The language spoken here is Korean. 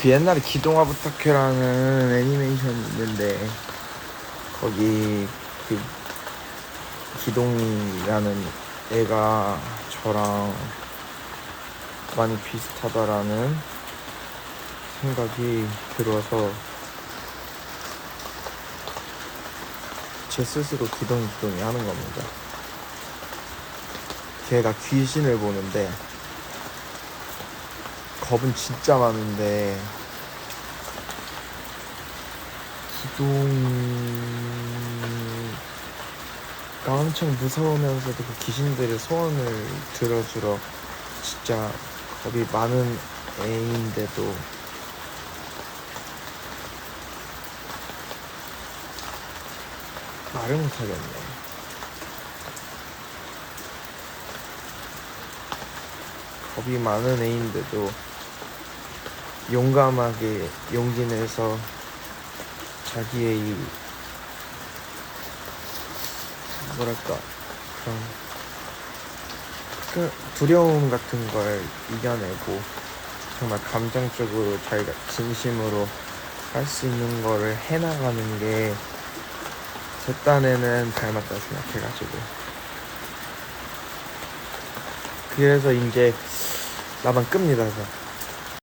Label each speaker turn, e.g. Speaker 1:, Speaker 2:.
Speaker 1: 그 옛날에 기동아 부탁해라는 애니메이션이 있는데 거기 그 기동이라는 애가 저랑 많이 비슷하다라는 생각이 들어서 제 스스로 기동이 기동이 하는 겁니다. 걔가 귀신을 보는데 겁은 진짜 많은데 기동가 엄청 무서우면서도 그 귀신들의 소원을 들어주러 진짜 겁이 많은 애인데도 말을 못하겠네. 겁이 많은 애인데도 용감하게 용기 내서 자기의 이 뭐랄까 그런 그 두려움 같은 걸 이겨내고 정말 감정적으로 자기가 진심으로 할 수 있는 거를 해나가는 게 제 딴에는 닮았다 생각해가지고 그래서 이제 나만 끕니다 저.